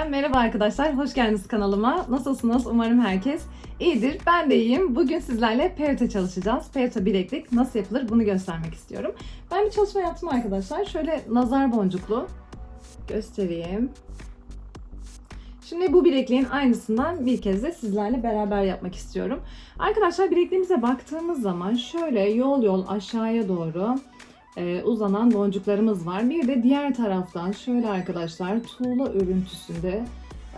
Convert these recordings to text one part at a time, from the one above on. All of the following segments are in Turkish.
Yeniden merhaba arkadaşlar, hoş geldiniz kanalıma. Nasılsınız? Umarım herkes iyidir. Ben de iyiyim. Bugün sizlerle Peyote çalışacağız. Peyote bileklik nasıl yapılır bunu göstermek istiyorum. Ben bir çalışma yaptım arkadaşlar. Şöyle nazar boncuklu göstereyim. Şimdi bu bilekliğin aynısından bir kez de sizlerle beraber yapmak istiyorum. Arkadaşlar bilekliğimize baktığımız zaman şöyle yol yol aşağıya doğru e, uzanan boncuklarımız var. Bir de diğer taraftan şöyle arkadaşlar tuğla örüntüsünde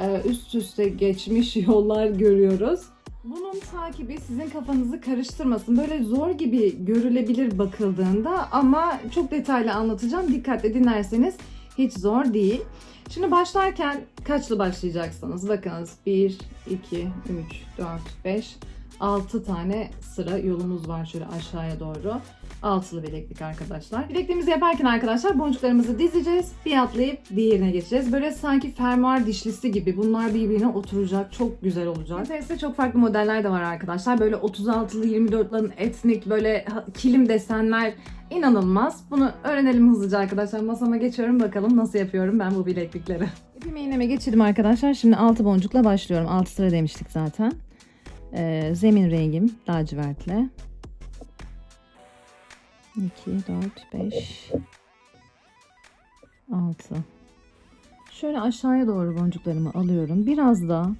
e, üst üste geçmiş yollar görüyoruz. Bunun takibi sizin kafanızı karıştırmasın. Böyle zor gibi görülebilir bakıldığında ama çok detaylı anlatacağım. Dikkatle dinlerseniz hiç zor değil. Şimdi başlarken kaçlı başlayacaksınız? Bakınız 1, 2, 3, 4, 5, 6 tane sıra yolumuz var şöyle aşağıya doğru. Altılı bileklik arkadaşlar. Bilekliğimizi yaparken arkadaşlar boncuklarımızı dizeceğiz. Bir atlayıp diğerine geçeceğiz. Böyle sanki fermuar dişlisi gibi bunlar birbirine oturacak. Çok güzel olacak. Pinterest'te çok farklı modeller de var arkadaşlar. Böyle 36'lı 24'ların etnik böyle kilim desenler inanılmaz. Bunu öğrenelim hızlıca arkadaşlar. Masama geçiyorum bakalım nasıl yapıyorum ben bu bileklikleri. İpimi iğneme geçirdim arkadaşlar. Şimdi 6 boncukla başlıyorum. 6 sıra demiştik zaten. Ee, zemin rengim lacivertle. 2, 4, 5, 6. Şöyle aşağıya doğru boncuklarımı alıyorum. Biraz da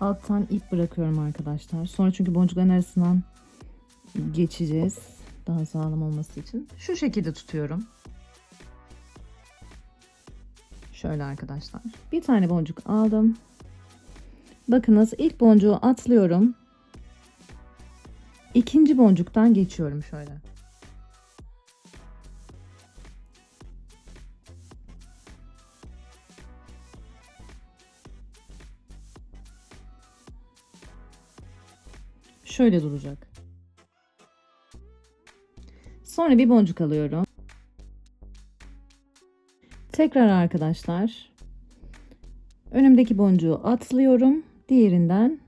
alttan ip bırakıyorum arkadaşlar. Sonra çünkü boncukların arasından geçeceğiz. Daha sağlam olması için. Şu şekilde tutuyorum. Şöyle arkadaşlar. Bir tane boncuk aldım. Bakınız ilk boncuğu atlıyorum. İkinci boncuktan geçiyorum şöyle. Şöyle duracak. Sonra bir boncuk alıyorum. Tekrar arkadaşlar önümdeki boncuğu atlıyorum. Diğerinden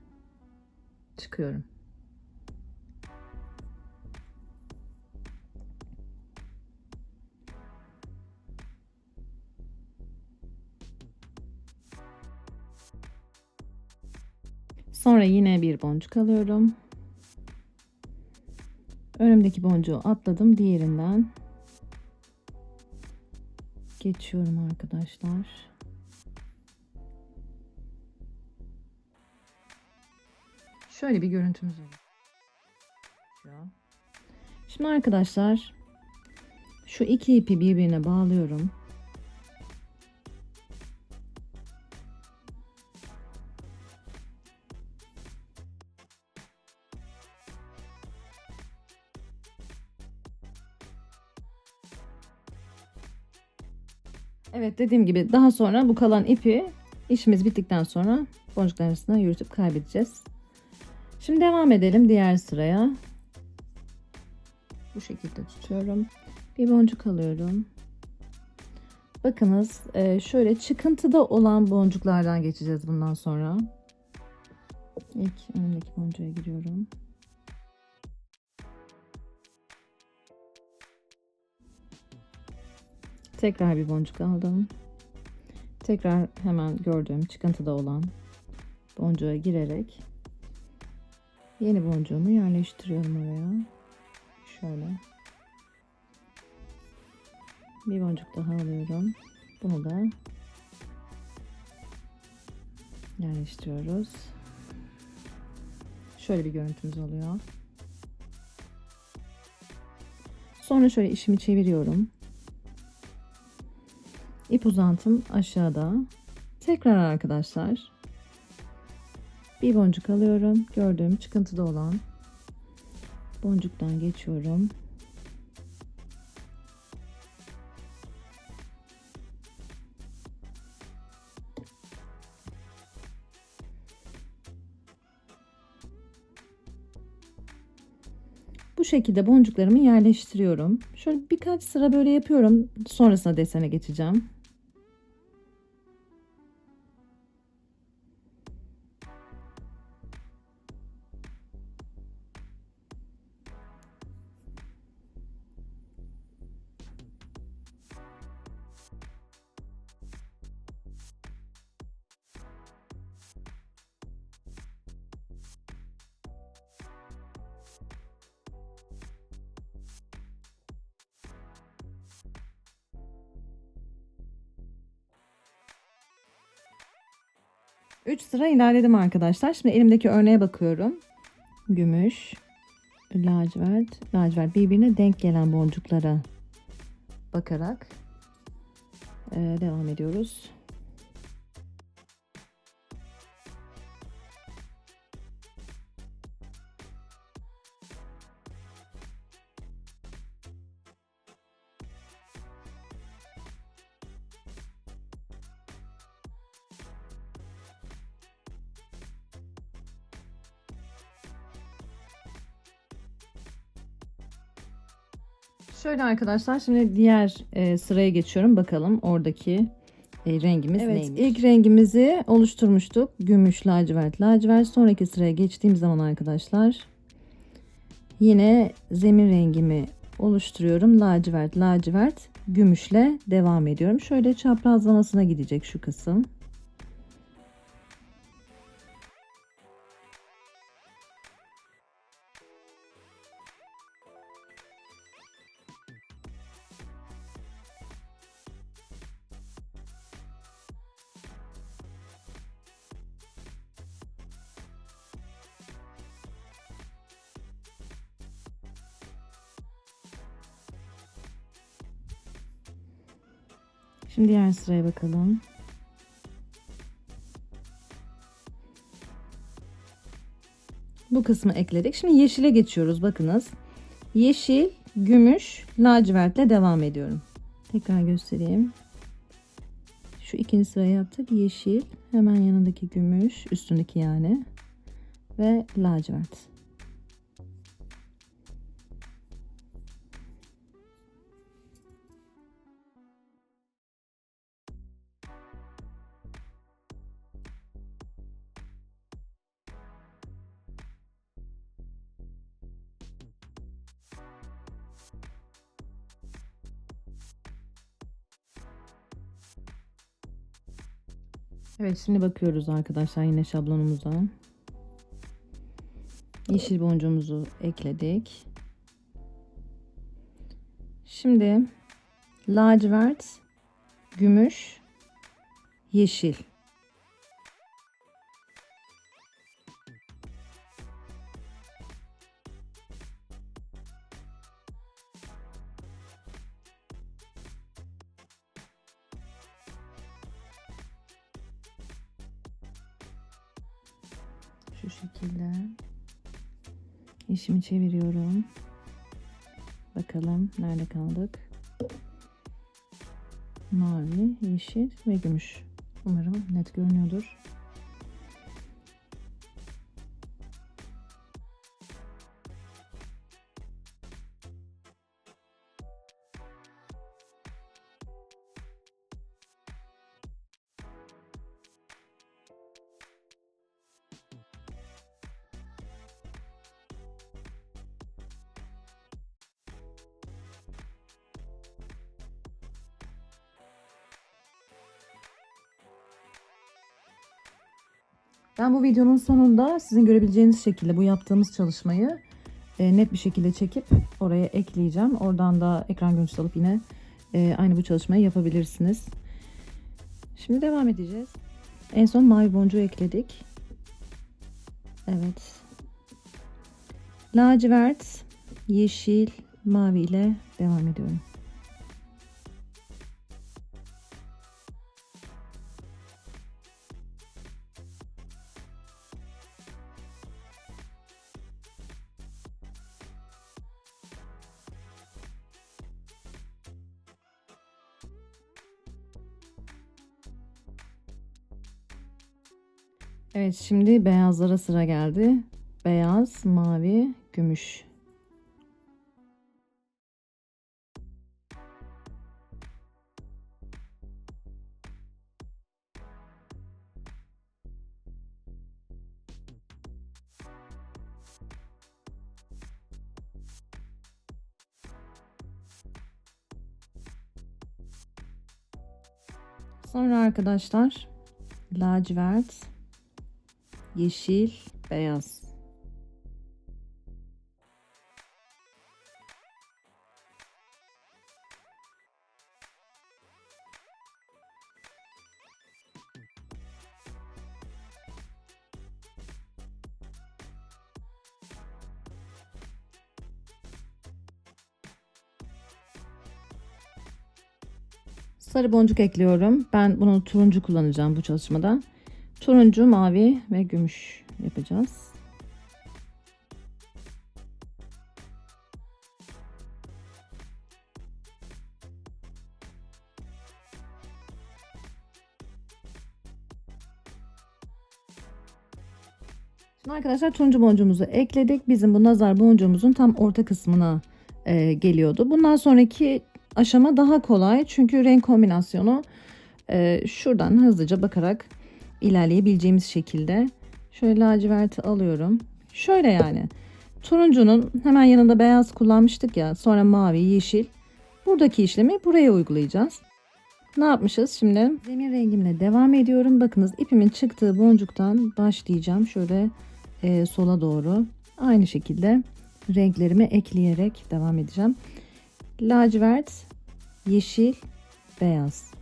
çıkıyorum. Sonra yine bir boncuk alıyorum. Önümdeki boncuğu atladım. Diğerinden geçiyorum arkadaşlar. Şöyle bir görüntümüz var. Şimdi arkadaşlar şu iki ipi birbirine bağlıyorum. Evet dediğim gibi daha sonra bu kalan ipi işimiz bittikten sonra boncukların arasına yürütüp kaybedeceğiz. Şimdi devam edelim diğer sıraya. Bu şekilde tutuyorum. Bir boncuk alıyorum. Bakınız e, şöyle çıkıntıda olan boncuklardan geçeceğiz bundan sonra. İlk önümdeki boncuğa giriyorum. Tekrar bir boncuk aldım. Tekrar hemen gördüğüm çıkıntıda olan boncuğa girerek yeni boncuğumu yerleştiriyorum oraya. Şöyle. Bir boncuk daha alıyorum. Bunu da yerleştiriyoruz. Şöyle bir görüntümüz oluyor. Sonra şöyle işimi çeviriyorum. İp uzantım aşağıda. Tekrar arkadaşlar. Bir boncuk alıyorum. Gördüğüm çıkıntıda olan boncuktan geçiyorum. Bu şekilde boncuklarımı yerleştiriyorum. Şöyle birkaç sıra böyle yapıyorum. Sonrasında desene geçeceğim. 3 sıra ilerledim arkadaşlar. Şimdi elimdeki örneğe bakıyorum. Gümüş, lacivert, lacivert birbirine denk gelen boncuklara bakarak e, devam ediyoruz. Şöyle arkadaşlar şimdi diğer e, sıraya geçiyorum. Bakalım oradaki e, rengimiz Evet, neymiş? ilk rengimizi oluşturmuştuk. Gümüş, lacivert, lacivert. Sonraki sıraya geçtiğim zaman arkadaşlar yine zemin rengimi oluşturuyorum. Lacivert, lacivert, gümüşle devam ediyorum. Şöyle çaprazlamasına gidecek şu kısım. Şimdi diğer sıraya bakalım. Bu kısmı ekledik. Şimdi yeşile geçiyoruz. Bakınız. Yeşil, gümüş, lacivertle devam ediyorum. Tekrar göstereyim. Şu ikinci sırayı yaptık. Yeşil, hemen yanındaki gümüş, üstündeki yani ve lacivert. Evet şimdi bakıyoruz arkadaşlar yine şablonumuza. Yeşil boncuğumuzu ekledik. Şimdi lacivert, gümüş, yeşil. İşimi çeviriyorum. Bakalım nerede kaldık. Mavi, yeşil ve gümüş. Umarım net görünüyordur. Ben bu videonun sonunda sizin görebileceğiniz şekilde bu yaptığımız çalışmayı e, net bir şekilde çekip oraya ekleyeceğim. Oradan da ekran görüntüsü alıp yine e, aynı bu çalışmayı yapabilirsiniz. Şimdi devam edeceğiz. En son mavi boncuğu ekledik. Evet. Lacivert, yeşil, mavi ile devam ediyorum. Evet şimdi beyazlara sıra geldi. Beyaz, mavi, gümüş. Sonra arkadaşlar lacivert, yeşil, beyaz. Sarı boncuk ekliyorum. Ben bunu turuncu kullanacağım bu çalışmada. Turuncu, mavi ve gümüş yapacağız. Şimdi arkadaşlar turuncu boncuğumuzu ekledik. Bizim bu nazar boncuğumuzun tam orta kısmına e, geliyordu. Bundan sonraki aşama daha kolay. Çünkü renk kombinasyonu e, şuradan hızlıca bakarak ilerleyebileceğimiz şekilde. Şöyle laciverti alıyorum. Şöyle yani. Turuncunun hemen yanında beyaz kullanmıştık ya. Sonra mavi, yeşil. Buradaki işlemi buraya uygulayacağız. Ne yapmışız şimdi? Zemin rengimle devam ediyorum. Bakınız ipimin çıktığı boncuktan başlayacağım. Şöyle e, sola doğru. Aynı şekilde renklerimi ekleyerek devam edeceğim. Lacivert, yeşil, beyaz.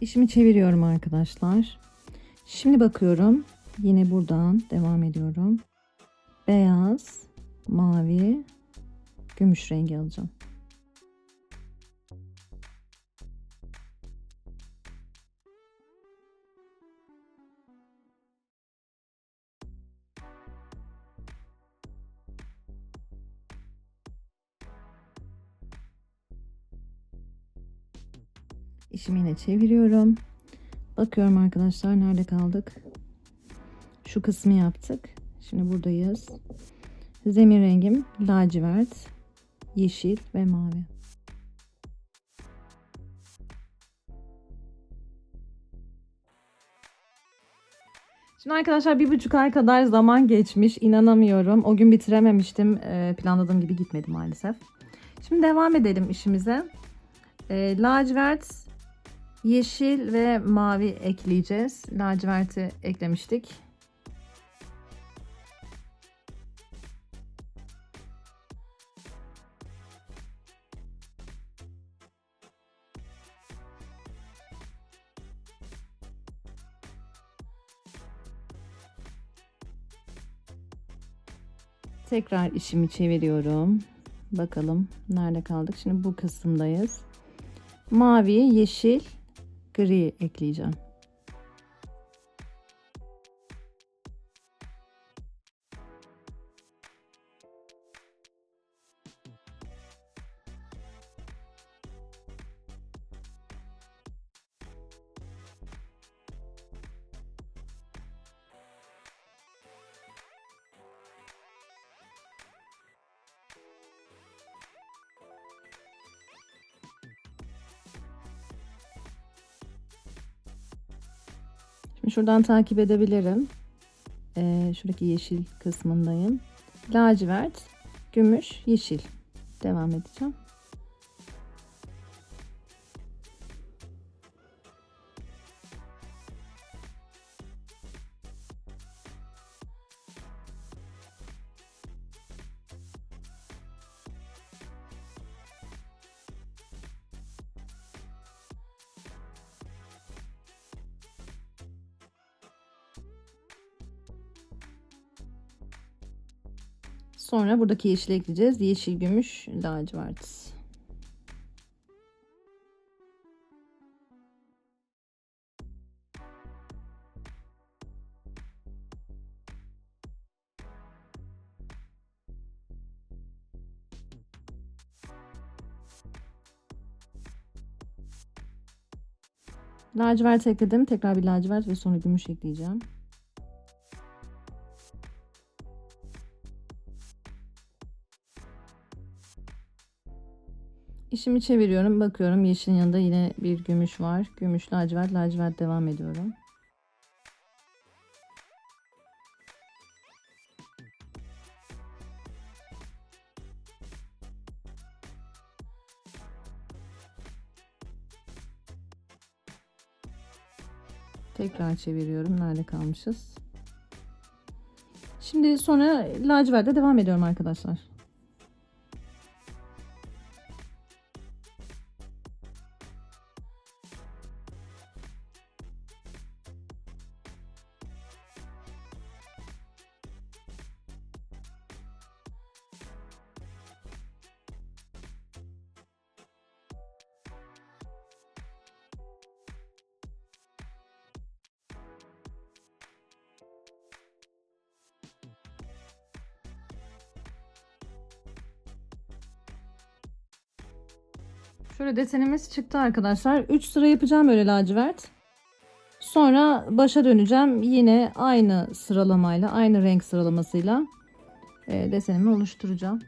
İşimi çeviriyorum arkadaşlar. Şimdi bakıyorum. Yine buradan devam ediyorum. Beyaz, mavi, gümüş rengi alacağım. İşimi yine çeviriyorum. Bakıyorum arkadaşlar nerede kaldık? Şu kısmı yaptık. Şimdi buradayız. Zemin rengim lacivert, yeşil ve mavi. Şimdi arkadaşlar bir buçuk ay kadar zaman geçmiş. İnanamıyorum. O gün bitirememiştim. Ee, planladığım gibi gitmedi maalesef. Şimdi devam edelim işimize. Ee, lacivert, yeşil ve mavi ekleyeceğiz. Laciverti eklemiştik. Tekrar işimi çeviriyorum. Bakalım nerede kaldık? Şimdi bu kısımdayız. Mavi, yeşil, gri ekleyeceğim. Şuradan takip edebilirim. Ee, şuradaki yeşil kısmındayım. Lacivert, gümüş, yeşil. Devam edeceğim. Sonra buradaki yeşil ekleyeceğiz. Yeşil, gümüş, lacivert. Lacivert ekledim. Tekrar bir lacivert ve sonra gümüş ekleyeceğim. İşimi çeviriyorum. Bakıyorum yeşilin yanında yine bir gümüş var. Gümüş, lacivert, lacivert devam ediyorum. Tekrar çeviriyorum. Nerede kalmışız? Şimdi sonra laciverde devam ediyorum arkadaşlar. Şöyle desenimiz çıktı arkadaşlar. 3 sıra yapacağım böyle lacivert. Sonra başa döneceğim. Yine aynı sıralamayla, aynı renk sıralamasıyla e, desenimi oluşturacağım.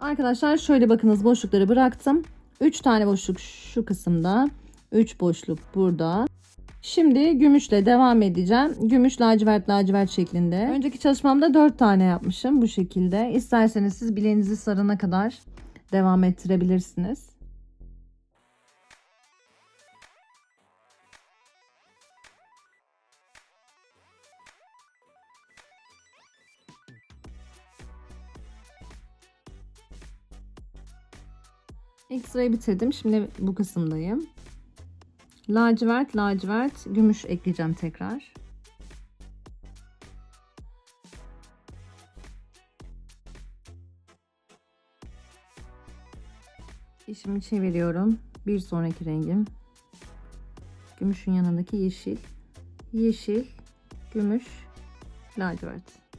Arkadaşlar şöyle bakınız boşlukları bıraktım. 3 tane boşluk şu kısımda. 3 boşluk burada. Şimdi gümüşle devam edeceğim. Gümüş lacivert lacivert şeklinde. Önceki çalışmamda 4 tane yapmışım bu şekilde. İsterseniz siz bileğinizi sarana kadar devam ettirebilirsiniz. Sırayı bitirdim. Şimdi bu kısımdayım. Lacivert, lacivert, gümüş ekleyeceğim tekrar. İşimi çeviriyorum. Bir sonraki rengim. Gümüşün yanındaki yeşil. Yeşil, gümüş, lacivert.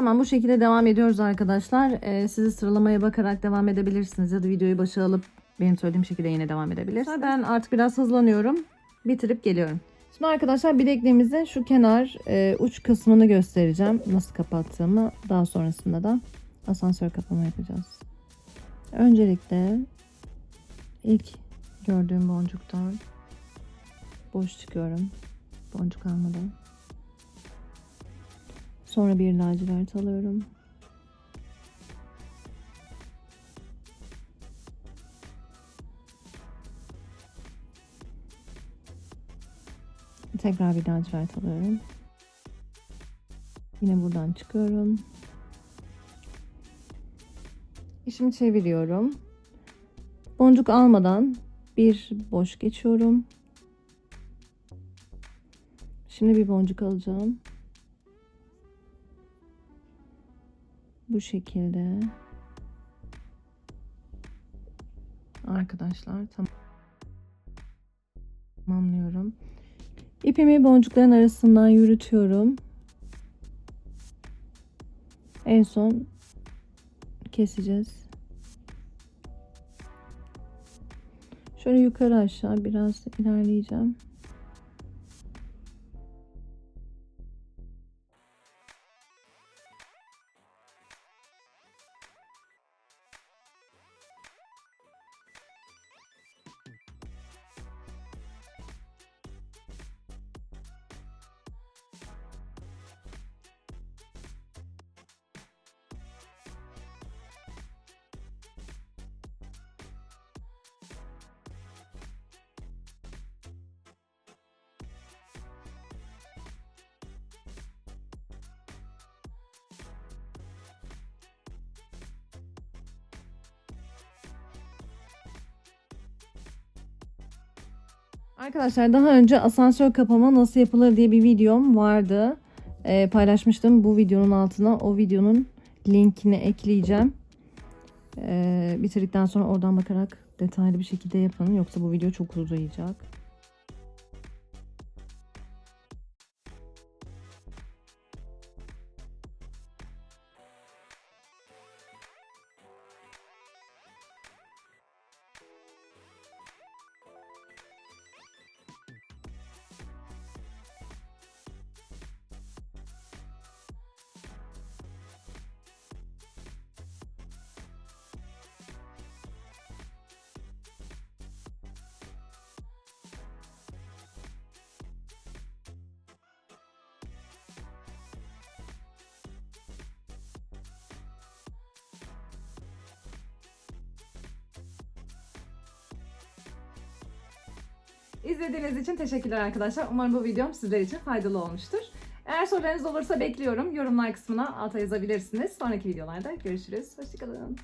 Tamam bu şekilde devam ediyoruz arkadaşlar. Ee, sizi sıralamaya bakarak devam edebilirsiniz ya da videoyu başa alıp benim söylediğim şekilde yine devam edebilirsiniz. Ben artık biraz hızlanıyorum. Bitirip geliyorum. Şimdi arkadaşlar bilekliğimizin şu kenar e, uç kısmını göstereceğim. Nasıl kapattığımı. Daha sonrasında da asansör kapama yapacağız. Öncelikle ilk gördüğüm boncuktan boş çıkıyorum. Boncuk almadan. Sonra bir lacivert alıyorum. Tekrar bir lacivert alıyorum. Yine buradan çıkıyorum. İşimi çeviriyorum. Boncuk almadan bir boş geçiyorum. Şimdi bir boncuk alacağım. Bu şekilde. Arkadaşlar tamamlıyorum. İpimi boncukların arasından yürütüyorum. En son keseceğiz. Şöyle yukarı aşağı biraz ilerleyeceğim. Arkadaşlar daha önce asansör kapama nasıl yapılır diye bir videom vardı. Ee, paylaşmıştım bu videonun altına. O videonun linkini ekleyeceğim. Ee, bitirdikten sonra oradan bakarak detaylı bir şekilde yapın. Yoksa bu video çok uzayacak. İzlediğiniz için teşekkürler arkadaşlar. Umarım bu videom sizler için faydalı olmuştur. Eğer sorularınız olursa bekliyorum. Yorumlar kısmına alta yazabilirsiniz. Sonraki videolarda görüşürüz. Hoşçakalın.